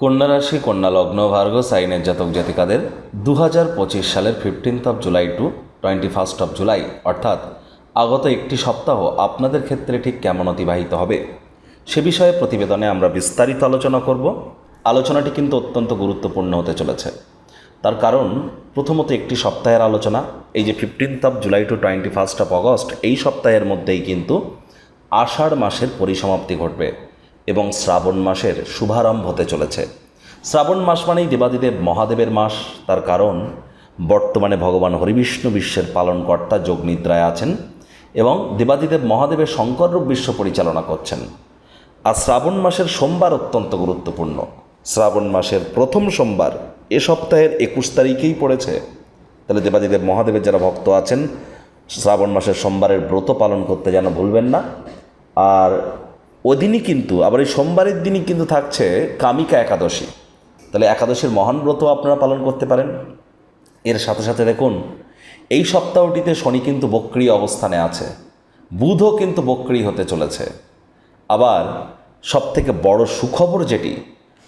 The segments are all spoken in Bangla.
কন্যা রাশি, কন্যা লগ্ন ভার্গ সাইনের জাতক জাতিকাদের দু হাজার পঁচিশ সালের fifteenth of July to twenty first of July অর্থাৎ আগত একটি সপ্তাহ আপনাদের ক্ষেত্রে ঠিক কেমন অতিবাহিত হবে? সে বিষয়ে প্রতিবেদনে আমরা বিস্তারিত আলোচনা করব। আলোচনাটি কিন্তু অত্যন্ত গুরুত্বপূর্ণ হতে চলেছে। তার কারণ, প্রথমত একটি সপ্তাহের আলোচনা, এই যে fifteenth of July to twenty first of August এই সপ্তাহের মধ্যেই কিন্তু আষাঢ় মাসের পরিসমাপ্তি ঘটবে। এবং শ্রাবণ মাসের শুভারম্ভ হতে চলেছে। শ্রাবণ মাস মানেই দেবাদিদেব মহাদেবের মাস। তার কারণ, বর্তমানে ভগবান হরিবিষ্ণু বিশ্বের পালনকর্তা যোগনিদ্রায় আছেন এবং দেবাদিদেব মহাদেবের শঙ্কররূপ বিশ্ব পরিচালনা করছেন। আর শ্রাবণ মাসের সোমবার অত্যন্ত গুরুত্বপূর্ণ। শ্রাবণ মাসের প্রথম সোমবার এ সপ্তাহের একুশ তারিখেই পড়েছে। তাহলে দেবাদিদেব মহাদেবের যারা ভক্ত আছেন, শ্রাবণ মাসের সোমবারের ব্রত পালন করতে যেন ভুলবেন না। আর ওদিনই কিন্তু, আবার এই সোমবারের দিনই কিন্তু থাকছে কামিকা একাদশী। তাহলে একাদশীর মহান ব্রত আপনারা পালন করতে পারেন। এর সাথে সাথে দেখুন, এই সপ্তাহটিতে শনি কিন্তু বক্রি অবস্থানে আছে। বুধও কিন্তু বক্রি হতে চলেছে। আবার সবথেকে বড় সুখবর যেটি,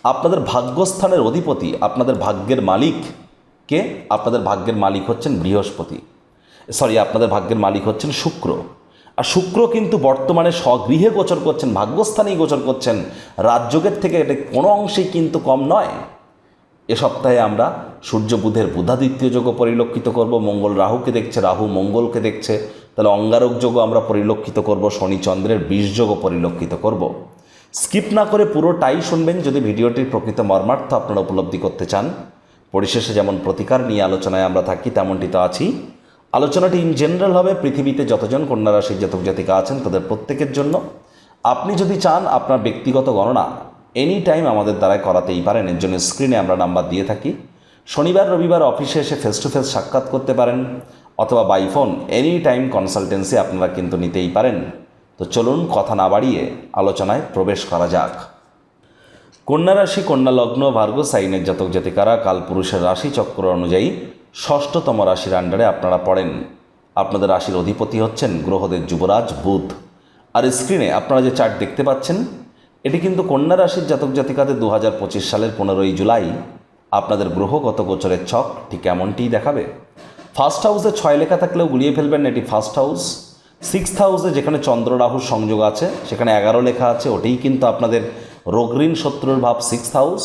আপনাদের ভাগ্যস্থানের অধিপতি, আপনাদের ভাগ্যের মালিক কে? আপনাদের ভাগ্যের মালিক হচ্ছেন বৃহস্পতি। সরি, আপনাদের ভাগ্যের মালিক হচ্ছেন শুক্র। আর শুক্র কিন্তু বর্তমানে স্বগৃহে গোচর করছেন, ভাগ্যস্থানেই গোচর করছেন। রাজযোগের থেকে এটা কোনো অংশেই কিন্তু কম নয়। এ সপ্তাহে আমরা সূর্য বুধের বুধাদিত্য যোগও পরিলক্ষিত করব, মঙ্গল রাহুকে দেখছে, রাহু মঙ্গলকে দেখছে। তাহলে অঙ্গারক যোগও আমরা পরিলক্ষিত করব, শনি চন্দ্রের বীজ যোগও পরিলক্ষিত করব। স্কিপ না করে পুরোটাই শুনবেন, যদি ভিডিওটির প্রকৃত মর্মার্থ আপনারা উপলব্ধি করতে চান। পরিশেষে যেমন প্রতিকার নিয়ে আলোচনায় আমরা থাকি, তেমনটি তো আছি আলোচনাটি ইন জেনারেল হবে, পৃথিবীতে যতজন কন্যা রাশির জাতক জাতিকা আছেন তাদের প্রত্যেকের জন্য। আপনি যদি চান আপনার ব্যক্তিগত গণনা এনি টাইম আমাদের দ্বারাই করাতেই পারেন, এর জন্য স্ক্রিনে আমরা নাম্বার দিয়ে থাকি। শনিবার, রবিবার অফিসে এসে ফেস টু ফেস সাক্ষাৎ করতে পারেন, অথবা by phone any time consultancy আপনারা কিন্তু নিতেই পারেন। তো চলুন কথা না বাড়িয়ে আলোচনায় প্রবেশ করা যাক। কন্যা রাশি কন্যা লগ্ন ভার্গ, সাইনের জাতক জাতিকারা, কালপুরুষের রাশি চক্র অনুযায়ী ষষ্ঠতম রাশির আন্ডারে আপনারা পড়েন। আপনাদের রাশির অধিপতি হচ্ছেন গ্রহদের যুবরাজ বুধ। আর স্ক্রিনে আপনারা যে চার্ট দেখতে পাচ্ছেন, এটি কিন্তু কন্যা রাশির জাতক জাতিকাদের দু হাজার পঁচিশ সালের পনেরোই জুলাই। আপনাদের গ্রহগত গোচরের ছক ঠিক এমনটিই দেখাবে। ফার্স্ট হাউসে ছয় লেখা থাকলেও গুলিয়ে ফেলবেন এটি ফার্স্ট হাউস সিক্সথ হাউসে যেখানে চন্দ্র রাহুর সংযোগ আছে, সেখানে এগারো লেখা আছে, ওটাই কিন্তু আপনাদের রোগঋণ শত্রুর ভাব সিক্সথ হাউস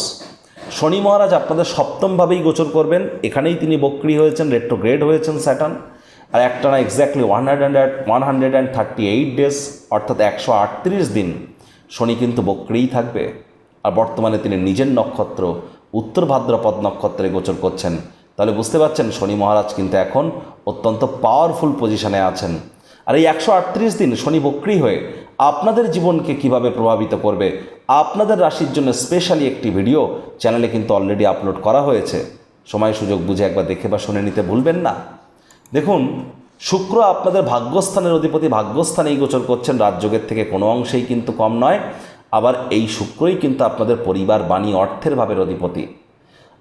শনি মহারাজ আপনাদের সপ্তমভাবেই গোচর করবেন। এখানেই তিনি বক্রি হয়েছেন রেট্রোগ্রেড হয়েছেন স্যাটার্ন। আর একটা না exactly one hundred one hundred and thirty eight days অর্থাৎ একশো আটত্রিশ দিন শনি কিন্তু বক্রিই থাকবে। আর বর্তমানে তিনি নিজের নক্ষত্র, উত্তর ভাদ্রপদ নক্ষত্রে গোচর করছেন। তাহলে বুঝতে পারছেন, শনি মহারাজ কিন্তু এখন অত্যন্ত পাওয়ারফুল পজিশনে আছেন। আর এই একশো আটত্রিশ দিন শনি বক্রি হয়ে আপনাদের জীবনকে কীভাবে প্রভাবিত করবে, আপনাদের রাশির জন্য স্পেশালি একটি ভিডিও চ্যানেলে কিন্তু অলরেডি আপলোড করা হয়েছে। সময় সুযোগ বুঝে একবার দেখে বা শুনে নিতে ভুলবেন না। দেখুন, শুক্র আপনাদের ভাগ্যস্থানের অধিপতি, ভাগ্যস্থানেই গোচর করছেন, রাজযোগের থেকে কোনো অংশেই কিন্তু কম নয়। আবার এই শুক্রই কিন্তু আপনাদের পরিবার, বাণী, অর্থের ভাবের অধিপতি।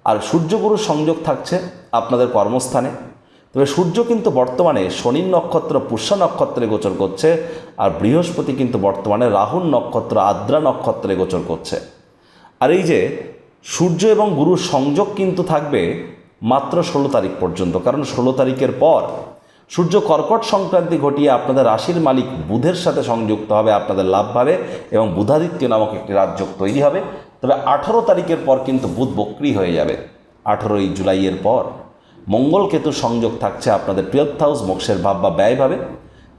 আর সূর্যগুরুর সংযোগ থাকছে আপনাদের কর্মস্থানে। তবে সূর্য কিন্তু বর্তমানে শনির নক্ষত্র, পুষ্য নক্ষত্রে গোচর করছে, আর বৃহস্পতি কিন্তু বর্তমানে রাহুল নক্ষত্র, আদ্রা নক্ষত্রে গোচর করছে। আর এই যে সূর্য এবং গুরুর সংযোগ কিন্তু থাকবে মাত্র ষোলো তারিখ পর্যন্ত, কারণ ষোলো তারিখের পর সূর্য কর্কট সংক্রান্তি ঘটিয়ে আপনাদের রাশির মালিক বুধের সাথে সংযুক্ত হবে, আপনাদের লাভভাবে এবং বুধাদিত্য নামক একটি রাজযোগ তৈরি হবে। তবে আঠারো তারিখের পর কিন্তু বুধ বক্রি হয়ে যাবে, আঠেরোই জুলাইয়ের পর। মঙ্গল কেতুর সংযোগ থাকছে আপনাদের টুয়েলথ হাউস, মোক্ষের ভাব বা ব্যয়ভাবে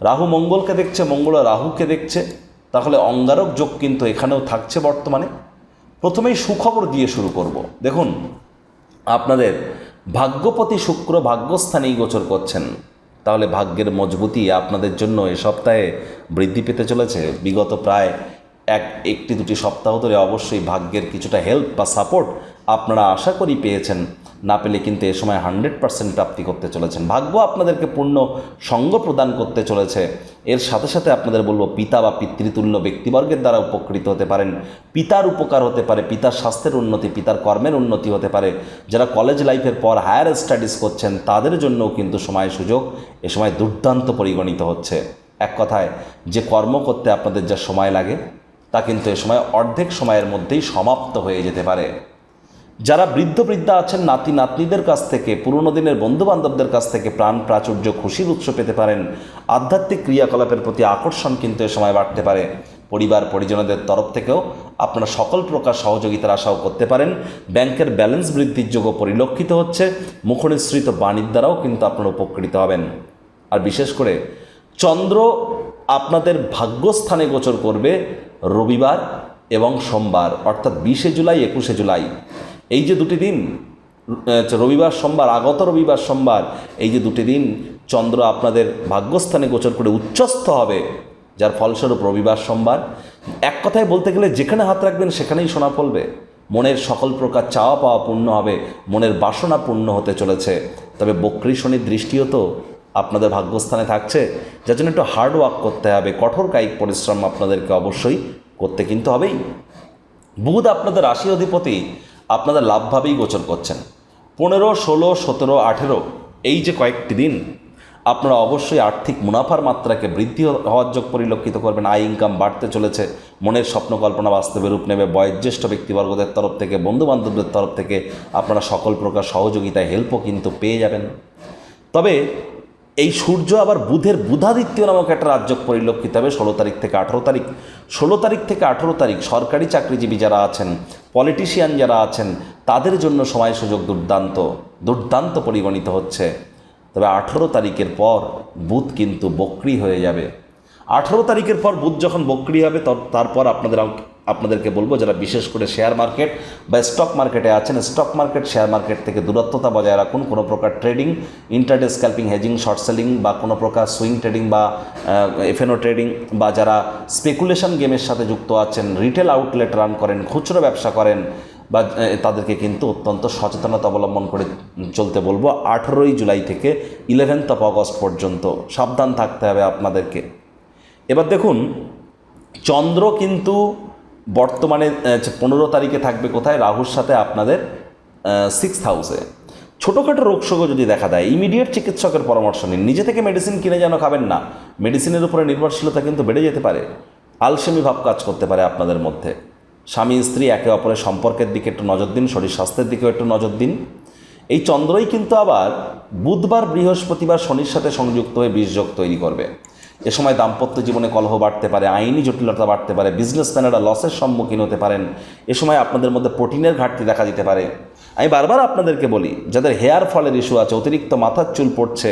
রাহু মঙ্গলকে দেখছে, মঙ্গল রাহুকে দেখছে। তাহলে অঙ্গারক যোগ কিন্তু এখানেও থাকছে বর্তমানে। প্রথমেই সুখবর দিয়ে শুরু করব। দেখুন, আপনাদের ভাগ্যপতি শুক্র ভাগ্যস্থানেই গোচর করছেন। তাহলে ভাগ্যের মজবুতি আপনাদের জন্য এ সপ্তাহে বৃদ্ধি পেতে চলেছে। বিগত প্রায় এক, একটি, দুটি সপ্তাহ ধরে অবশ্যই ভাগ্যের কিছুটা হেল্প বা সাপোর্ট আপনারা আশা করি পেয়েছেন। না পেলে কিন্তু এ সময় হান্ড্রেড পার্সেন্ট প্রাপ্তি করতে চলেছেন। ভাগ্য আপনাদেরকে পূর্ণ সঙ্গ প্রদান করতে চলেছে। এর সাথে সাথে আপনাদের বলব, পিতা বা পিতৃতুল্য ব্যক্তিবর্গের দ্বারা উপকৃত হতে পারেন। পিতার উপকার হতে পারে, পিতার স্বাস্থ্যের উন্নতি, পিতার কর্মের উন্নতি হতে পারে। যারা কলেজ লাইফের পর হায়ার স্টাডিজ করছেন, তাদের জন্যও কিন্তু সময় সুযোগ, এ সময় দুর্দান্ত পরিগণিত হচ্ছে। এক কথায়, যে কর্ম করতে আপনাদের যা সময় লাগে, তা কিন্তু এ সময় অর্ধেক সময়ের মধ্যেই সমাপ্ত হয়ে যেতে পারে। যারা বৃদ্ধ বৃদ্ধা আছেন, নাতি নাতনিদের কাছ থেকে, পুরনো দিনের বন্ধু বান্ধবদের কাছ থেকে প্রাণ প্রাচুর্য, খুশির উৎস পেতে পারেন। আধ্যাত্মিক ক্রিয়াকলাপের প্রতি আকর্ষণ কিন্তু এ সময় বাড়তে পারে। পরিবার, পরিজনদের তরফ থেকেও আপনারা সকল প্রকার সহযোগিতার আশাও করতে পারেন। ব্যাংকের ব্যালেন্স বৃদ্ধির যোগ্য পরিলক্ষিত হচ্ছে। মুখনিসৃত বাণীর দ্বারাও কিন্তু আপনারা উপকৃত হবেন। আর বিশেষ করে, চন্দ্র আপনাদের ভাগ্যস্থানে গোচর করবে রবিবার এবং সোমবার, অর্থাৎ বিশে জুলাই, একুশে জুলাই। এই যে দুটি দিন রবিবার সোমবার, আগত রবিবার সোমবার, এই যে দুটি দিন চন্দ্র আপনাদের ভাগ্যস্থানে গোচর করে উচ্চস্থ হবে, যার ফলস্বরূপ রবিবার সোমবার। এক কথায় বলতে গেলে যেখানে হাত রাখবেন সেখানেই সোনা ফলবে। মনের সকল প্রকার চাওয়া পাওয়া পূর্ণ হবে, মনের বাসনা পূর্ণ হতে চলেছে। তবে বক্রী শনির দৃষ্টিও তো আপনাদের ভাগ্যস্থানে থাকছে, যার জন্য একটু হার্ড ওয়ার্ক করতে হবে, কঠোর কায়িক পরিশ্রম আপনাদেরকে অবশ্যই করতে কিন্তু হবেই। বুধ আপনাদের রাশি অধিপতি আপনাদের লাভভাবেই গোচর করছেন। পনেরো, ষোলো, সতেরো, আঠেরো, এই যে কয়েকটি দিন, আপনারা অবশ্যই আর্থিক মুনাফার মাত্রাকে বৃদ্ধি হওয়ার যোগ পরিলক্ষিত করবেন। আয় ইনকাম বাড়তে চলেছে। মনের স্বপ্ন কল্পনা বাস্তবে রূপ নেবে। বয়োজ্যেষ্ঠ ব্যক্তিবর্গদের তরফ থেকে, বন্ধুবান্ধবদের তরফ থেকে আপনারা সকল প্রকার সহযোগিতায় হেল্পও কিন্তু পেয়ে যাবেন। তবে এই সূর্য আবার বুধের বুধাদিত্য নামক একটা রাজ্য পরিলক্ষিত হবে ষোলো তারিখ থেকে আঠেরো তারিখ। ষোলো তারিখ থেকে আঠেরো তারিখ সরকারি চাকরিজীবী যারা আছেন পলিটিশিয়ান যারা আছেন, তাদের জন্য সময় সুযোগ দুর্দান্ত দুর্দান্ত পরিগণিত হচ্ছে। তবে আঠেরো তারিখের পর বুধ কিন্তু বক্রি হয়ে যাবে। আঠেরো তারিখের পর বুধ যখন বক্রি হবে, তর- তারপর আপনাদের আপনাদেরকে বলব যারা বিশেষ করে শেয়ার মার্কেট বা স্টক মার্কেটে আছেন স্টক মার্কেট শেয়ার মার্কেট থেকে দূরত্বতা বজায় রাখুন। কোনো প্রকার trading intraday scalping hedging short selling বা কোনো প্রকার সুইং ট্রেডিং বা এফএনও ট্রেডিং বা যারা স্পেকুলেশন গেমের সাথে যুক্ত আছেন রিটেল আউটলেট রান করেন, খুচরো ব্যবসা করেন বা তাদেরকে কিন্তু অত্যন্ত সচেতনতা অবলম্বন করে চলতে বলব। আঠেরোই জুলাই থেকে ইলেভেন্থ অফ অগস্ট পর্যন্ত সাবধান থাকতে হবে আপনাদেরকে। এবার দেখুন, চন্দ্র কিন্তু বর্তমানে পনেরো তারিখে থাকবে কোথায়? রাহুর সাথে আপনাদের সিক্স হাউসে ছোটোখাটো রোগশোগও যদি দেখা দেয় ইমিডিয়েট চিকিৎসকের পরামর্শ নিন। নিজে থেকে মেডিসিন কিনে যেন খাবেন না মেডিসিনের উপরে নির্ভরশীলতা কিন্তু বেড়ে যেতে পারে। আলসেমি ভাব কাজ করতে পারে আপনাদের মধ্যে। স্বামী, স্ত্রী একে অপরের সম্পর্কের দিকে একটু নজর দিন, শরীর স্বাস্থ্যের দিকেও একটু নজর দিন। এই চন্দ্রই কিন্তু আবার বুধবার, বৃহস্পতিবার শনির সাথে সংযুক্ত হয়ে বীজযোগ তৈরি করবে। এ সময় দাম্পত্য জীবনে কলহ বাড়তে পারে, আইনি জটিলতা বাড়তে পারে বিজনেসম্যানেরা লসের সম্মুখীন হতে পারেন। এ সময় আপনাদের মধ্যে প্রোটিনের ঘাটতি দেখা দিতে পারে। আমি বারবার আপনাদেরকে বলি, যাদের হেয়ার ফলের ইস্যু আছে, অতিরিক্ত মাথার চুল পড়ছে,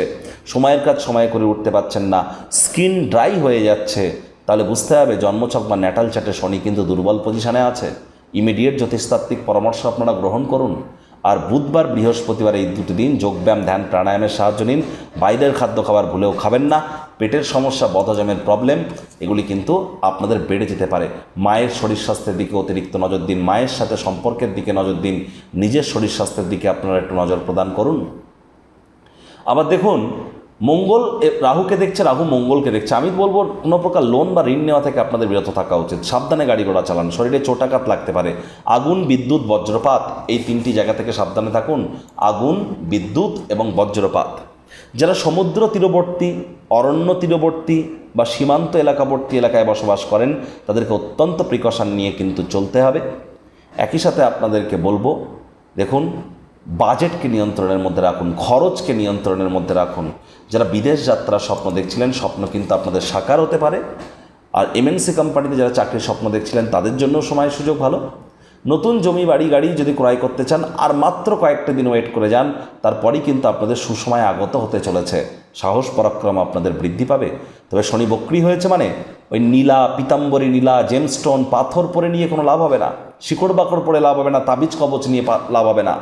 সময়ের কাজ সময় করে উঠতে পারছেন না স্কিন ড্রাই হয়ে যাচ্ছে, তাহলে বুঝতে হবে জন্মছক বা ন্যাটাল চাটে শনি কিন্তু দুর্বল পজিশনে আছে। ইমিডিয়েট জ্যোতিষতাত্ত্বিক পরামর্শ আপনারা গ্রহণ করুন। আর বুধবার বৃহস্পতিবার এই দুটি দিন যোগব্যায়াম, ধ্যান, প্রাণায়ামের সাহায্য নিন। বাইরের খাদ্য খাবার ভুলেও খাবেন না। পেটের সমস্যা, বদহজমের প্রবলেম এগুলি কিন্তু আপনাদের বেড়ে যেতে পারে। মায়ের শরীর স্বাস্থ্যের দিকে অতিরিক্ত নজর দিন। মায়ের সাথে সম্পর্কের দিকে নজর দিন। নিজের শরীর স্বাস্থ্যের দিকে আপনারা একটু নজর প্রদান করুন। আবার দেখুন মঙ্গল রাহুকে দেখছে, রাহু মঙ্গলকে দেখছে। আমি বলব, কোনো প্রকার লোন বা ঋণ নেওয়া থেকে আপনাদের বিরত থাকা উচিত। সাবধানে গাড়ি ঘোড়া চালান। শরীরে চোটাঘাত লাগতে পারে। আগুন, বিদ্যুৎ, বজ্রপাত, এই তিনটি জায়গা থেকে সাবধানে থাকুন। আগুন, বিদ্যুৎ এবং বজ্রপাত। যারা সমুদ্র তীরবর্তী, অরণ্য তীরবর্তী বা সীমান্ত এলাকাবর্তী এলাকায় বসবাস করেন, তাদেরকে অত্যন্ত প্রিকশন নিয়ে কিন্তু চলতে হবে। একই সাথে আপনাদেরকে বলব, দেখুন বাজেটকে নিয়ন্ত্রণের মধ্যে রাখুন, খরচকে নিয়ন্ত্রণের মধ্যে রাখুন। যারা বিদেশ যাত্রার স্বপ্ন দেখছিলেন, স্বপ্ন কিন্তু আপনাদের সাকার হতে পারে। আর এমএনসি কোম্পানিতে যারা চাকরির স্বপ্ন দেখছিলেন, তাদের জন্য সময় সুযোগ ভালো। নতুন জমি, বাড়ি, গাড়ি যদি ক্রয় করতে চান, আর মাত্র কয়েকটা দিন ওয়েট করে যান, তারপরেই কিন্তু আপনাদের সুসময় আগত হতে চলেছে। সাহস, পরাক্রম আপনাদের বৃদ্ধি পাবে। তবে শনি বক্রি হয়েছে মানে ওই নীলা, পিতাম্বরী নীলা জেমস্টোন পাথর পরে নিয়ে কোনো লাভ হবে না। শিকড় বাকড় পরে লাভ হবে না, তাবিজ কবচ নিয়ে লাভ হবে না।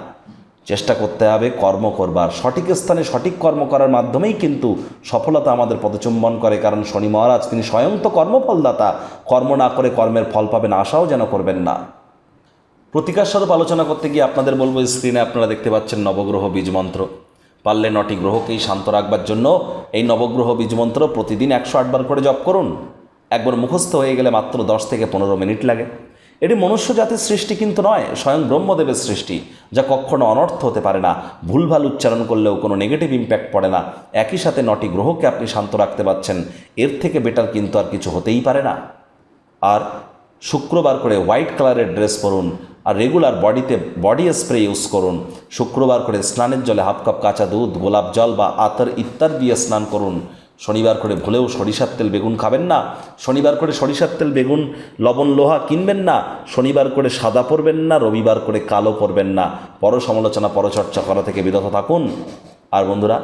চেষ্টা করতে হবে কর্ম করবার। সঠিক স্থানে সঠিক কর্ম করার মাধ্যমেই কিন্তু সফলতা আমাদের পদচুম্বন করে, কারণ শনি মহারাজ তিনি স্বয়ং তো কর্মফলদাতা। কর্ম না করে কর্মের ফল পাবেন, আশাও যেন করবেন না। প্রতিকার স্বরূপ আলোচনা করতে গিয়ে আপনাদের বলব স্ক্রিনে আপনারা দেখতে পাচ্ছেন নবগ্রহ বীজ মন্ত্র। পারলে নটি গ্রহকেই শান্ত রাখবার জন্য এই নবগ্রহ বীজ মন্ত্র প্রতিদিন একশো আটবার করে জপ করুন। একবার মুখস্থ হয়ে গেলে মাত্র দশ থেকে পনেরো মিনিট লাগে। এটি মনুষ্য জাতির সৃষ্টি কিন্তু নয়, স্বয়ং ব্রহ্মদেবের সৃষ্টি, যা কখনো অনর্থ হতে পারে না। ভুলভাল উচ্চারণ করলেও কোনো নেগেটিভ ইম্প্যাক্ট পড়ে না। একই সাথে নটি গ্রহকে আপনি শান্ত রাখতে পারছেন। এর থেকে বেটার কিন্তু আর কিছু হতেই পারে না। আর শুক্রবার করে হোয়াইট কালারের ড্রেস পরুন, আর রেগুলার বডিতে বডি স্প্রে ইউজ করুন। শুক্রবার করে স্নানের জলে হাফ কাপ কাঁচা দুধ, গোলাপ জল বা আতর ইত্যাদি দিয়ে স্নান করুন। শনিবার করে ভুলেও সরিষার তেল বেগুন খাবেন না, শনিবার করে সরিষার তেল বেগুন, লবণ, লোহা কিনবেন না, শনিবার করে সাদা পরবেন না, রবিবার করে কালো পরবেন না। পর সমালোচনা পরচর্চা করা থেকে বিরত থাকুন। আর বন্ধুরা,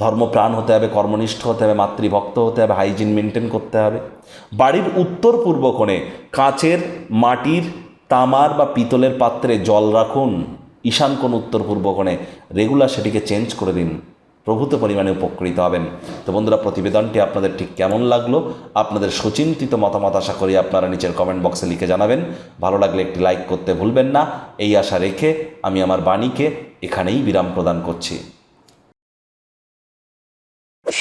ধর্মপ্রাণ হতে হবে, কর্মনিষ্ঠ হতে হবে, মাতৃভক্ত হতে হবে, হাইজিন মেনটেন করতে হবে। বাড়ির উত্তর পূর্ব কোণে কাঁচের মাটির তামার বা পিতলের পাত্রে জল রাখুন। ঈশান কোণ উত্তর পূর্ব কোণে। রেগুলার সেটিকে চেঞ্জ করে দিন। প্রভূত পরিমাণে উপকৃত হবেন। তো বন্ধুরা, প্রতিবেদনটি আপনাদের ঠিক কেমন লাগল? আপনাদের সুচিন্তিত মতামত আশা করি আপনারা নিচের কমেন্ট বক্সে লিখে জানাবেন। ভালো লাগলে একটি লাইক করতে ভুলবেন না। এই আশা রেখে আমি আমার বাণীকে এখানেই বিরাম প্রদান করছি।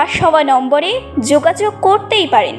ফ্লাশ হওয়া নম্বরে যোগাযোগ করতেই পারেন।